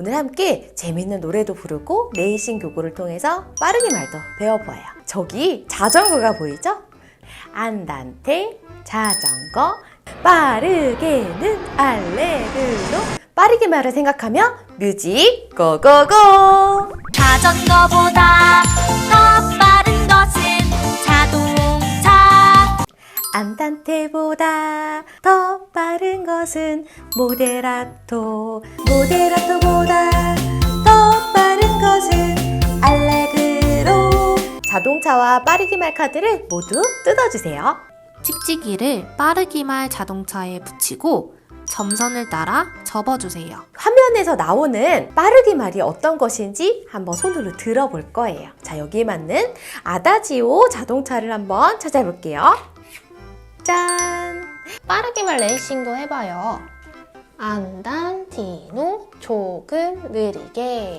오늘 함께 재밌는 노래도 부르고 레이싱 교구를 통해서 빠르게 말도 배워보아요. 저기 자전거가 보이죠? 안단테 자전거 빠르게는 알레르로 빠르게 말을 생각하며 뮤직 고고고 자전거보다 더 빠른 것은 자동차. 안단테보다 더 빠른 것은 모데라토 모데라토 자동차와 빠르기말 카드를 모두 뜯어주세요. 찍찍이를 빠르기말 자동차에 붙이고 점선을 따라 접어주세요. 화면에서 나오는 빠르기 말이 어떤 것인지 한번 손으로 들어볼 거예요. 자 여기에 맞는 아다지오 자동차를 한번 찾아볼게요. 짠! 빠르기만 레이싱도 해봐요. 안단티노 조금 느리게